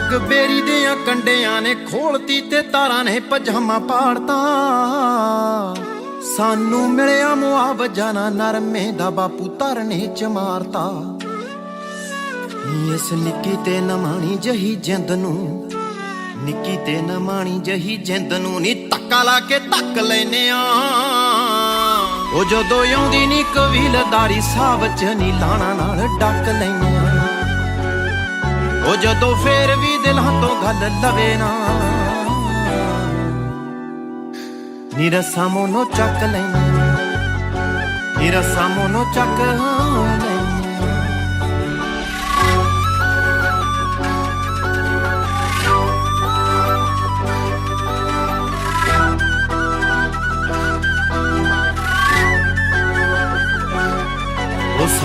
ਪੱਗ ਬੇਰੀ ਦੇ ਕੰਡਿਆਂ ਨੇ ਖੋਲਤੀ ਤੇ ਤਾਰਾਂ ਨੇ ਪਜਾਮਾ ਪਾੜਤਾ। ਸਾਨੂੰ ਮਿਲਿਆ ਮੁਆਵਜ਼ਾ ਨਾ ਨਰਮੇ ਦਾ ਬਾਪੂ ਧਰਨੇ ਚ ਮਾਰਤਾ। ਇਸ ਨਿੱਕੀ ਤੇ ਨਮਾਣੀ ਜਹੀ ਜਿੰਦ ਨੂੰ, ਨਿੱਕੀ ਤੇ ਨਮਾਣੀ ਜਹੀ ਜਿੰਦ ਨੂੰ ਨੀ ਧੱਕਾ ਲਾ ਕੇ ਤੱਕ ਲੈਨੇ ਆ। ਉਹ ਜਦੋਂ ਆਉਂਦੀ ਨੀ ਕਬੀਲਦਾਰੀ ਸਾਹ ਚ ਨੀ ਲਾਣਾ ਨਾਲ ਡੱਕ ਲੈਨੇ ਆ। ਉਹ ਜਦੋਂ ਫੇਰ ਵੀ ਦਿਲਾਂ ਤੋਂ ਗੱਲ ਲਵੇ ਨਾ। ਨਿਰਸਾ ਮੋਨੋ ਚੱਕ ਲੈਨੇ ਨਿਰਸਾ ਮੋਨੋ ਚੱਕ ਲੈਨੇ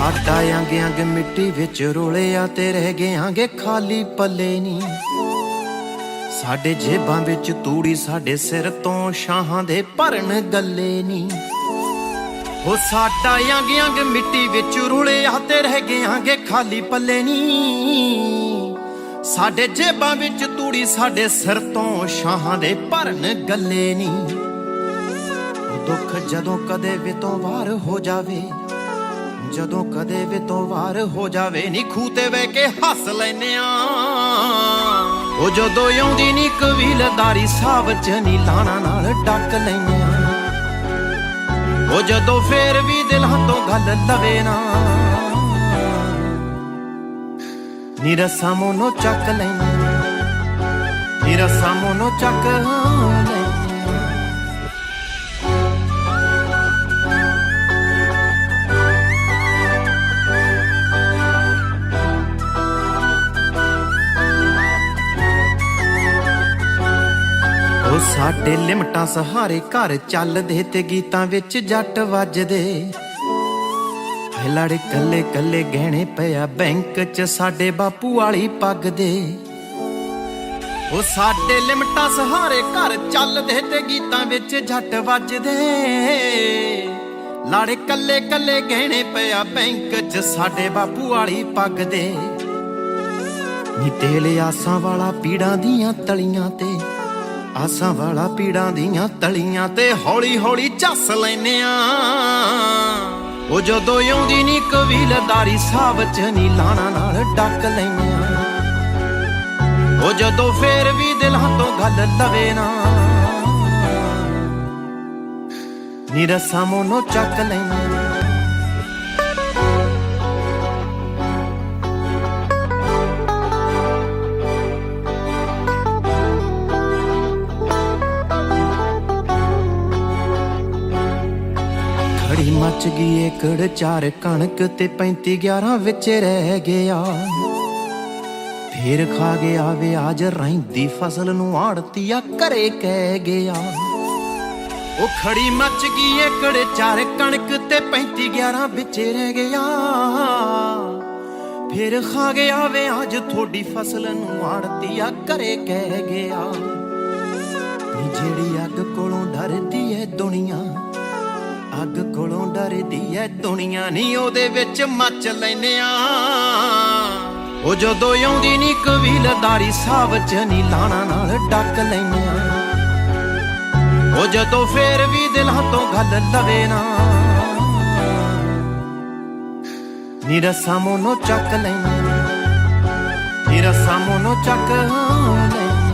ਸਾਡਾ ਅੰਗ ਅੰਗ ਮਿੱਟੀ ਵਿੱਚ ਰੋਲਿਆ ਤੇ ਰਹਿ ਗਿਆਂਗੇ ਖਾਲੀ ਪੱਲੇ ਨਹੀਂ ਸਾਡੇ ਜੇਬਾਂ ਵਿੱਚ ਤੂੜੀ ਸਾਡੇ ਸਿਰ ਤੋਂ ਸ਼ਾਹਾਂ ਦੇ ਭਰਨ ਗੱਲੇ ਨਹੀਂ ਉਹ ਸਾਡਾ ਅੰਗ ਅੰਗ ਮਿੱਟੀ ਵਿੱਚ ਰੁਲਿਆ ਤੇ ਰਹਿ ਗਿਆਂਗੇ ਖਾਲੀ ਪੱਲੇ ਨਹੀਂ ਸਾਡੇ ਜੇਬਾਂ ਵਿੱਚ ਤੂੜੀ ਸਾਡੇ ਸਿਰ ਤੋਂ ਸ਼ਾਹਾਂ ਦੇ ਭਰਨ ਗੱਲੇ ਨਹੀਂ ਦੁੱਖ ਜਦੋਂ ਕਦੇ ਵੀ ਤੋਂ ਵਾਰ ਹੋ ਜਾਵੇ ਜਦੋਂ ਕਦੇ ਵੀ ਤੋਂ ਵਾਰ ਹੋ ਜਾਵੇ ਨੀ ਖੂਹ ਤੇ ਬਹਿ ਕੇ ਹੱਸ ਲੈਨੇ ਆ। ਉਹ ਜਦੋਂ ਆਉਂਦੀ ਨੀ ਕਬੀਲਦਾਰੀ ਸਾਹ ਚ ਨੀ ਲਾਣਾ ਨਾਲ ਡੱਕ ਲੈਨੇ ਆ। ਉਹ ਜਦੋਂ ਫੇਰ ਵੀ ਦਿਲਾਂ ਤੋਂ ਗੱਲ ਲਵੇ ਨਾ। ਨਿਰਸਾ ਮੋਨੋ ਚੱਕ ਲੈਨੇ ਨਿਰਸਾ ਮੋਨੋ ਚੱਕ ਸਾਡੇ ਲਿਮਟਾਂ ਸਹਾਰੇ ਘਰ ਚੱਲਦੇ ਤੇ ਗੀਤਾਂ ਵਿੱਚ ਜੱਟ ਵੱਜਦੇ। ਹੈ ਲੜ ਕੱਲੇ ਕੱਲੇ ਗਹਿਣੇ ਪਿਆ ਬੈਂਕ 'ਚ ਸਾਡੇ ਬਾਪੂ ਵਾਲੀ ਪੱਗ ਦੇ ਉਹ ਸਾਡੇ ਲਿਮਟਾਂ ਸਹਾਰੇ ਘਰ ਚੱਲਦੇ ਤੇ ਗੀਤਾਂ ਵਿੱਚ ਜੱਟ ਵੱਜਦੇ। ਲੜ ਕੱਲੇ ਕੱਲੇ ਗਹਿਣੇ ਪਿਆ ਬੈਂਕ 'ਚ ਸਾਡੇ ਬਾਪੂ ਵਾਲੀ ਪੱਗ ਦੇ ਨੀ ਤੇਲ ਆਸਾਂ ਵਾਲਾ ਪੀੜਾਂ ਦੀਆਂ ਤਲੀਆਂ ਤੇ ਆਸਾਂ ਵਾਲਾ ਪੀੜਾਂ ਦੀਆਂ ਤਲੀਆਂ ਤੇ ਹੌਲੀ ਹੌਲੀ ਚੱਸ ਲੈਨੇ ਆ। ਉਹ ਜਦੋਂ ਆਉਂਦੀ ਨੀ ਕਬੀਲਦਾਰੀ, ਸਾਬ ਚ ਨੀ ਲਾਣਾ ਨਾਲ ਡੱਕ ਲੈਨੇ ਆ। ਉਹ ਜਦੋਂ ਫੇਰ ਵੀ ਦਿਲਾਂ ਤੋਂ ਗੱਲ ਲਵੇ ਨਾ। ਨਿਰਸਾ ਮੋਨੋ ਚੱਕ ਲੈਨੇ ਖੜੀ ਮੱਚ ਗਈ ਏਕੜ ਚਾਰ ਕਣਕ ਤੇ 35 11 ਵਿੱਚ ਰਹਿ ਗਿਆ। ਫੇਰ ਖਾ ਗਿਆ ਵਿਆਜ ਰਹਿੰਦੀ ਫਸਲ ਨੂੰ ਆੜਤੀਆ ਘਰੇ ਕਹਿ ਗਿਆ। ਉਹ ਖੜੀ ਮੱਚ ਗਈ ਏਕੜ ਚਾਰ ਕਣਕ ਤੇ 35 11 ਵਿੱਚ ਰਹਿ ਗਿਆ। ਫੇਰ ਖਾ ਗਿਆ ਵਿਆਜ ਥੋੜੀ ਫਸਲ ਨੂੰ ਆੜਤੀਆ ਘਰੇ ਕਹਿ ਗਿਆ। ਜਿਹੜੀ ਅੱਗ ਕੋਲੋਂ ਡਰਦੀ ਏ ਦੁਨੀਆ ਅੱਗ ਕੋਲੋਂ ਡਰਦੀ ਐ, ਦੁਨੀਆ ਨਹੀਂ ਉਹਦੇ ਵਿੱਚ ਮੱਚ ਲੈਨੇ ਆ। ਉਹ ਜਦੋਂ ਆਉਂਦੀ ਨੀ ਕਬੀਲਦਾਰੀ ਸਾਹ ਚ ਨੀ ਲਾਣਾ ਨਾਲ ਡੱਕ ਲੈਨੇ ਆ। ਉਹ ਜਦੋਂ ਫੇਰ ਵੀ ਦਿਲਾਂ ਤੋਂ ਗੱਲ ਲਵੇ ਨਾ। ਨਿਰਸਾ ਮੋਨੋ ਚੱਕ ਲੈਨੇ ਨਿਰਸਾ ਮੋਨੋ ਚੱਕ ਲੈਨੇ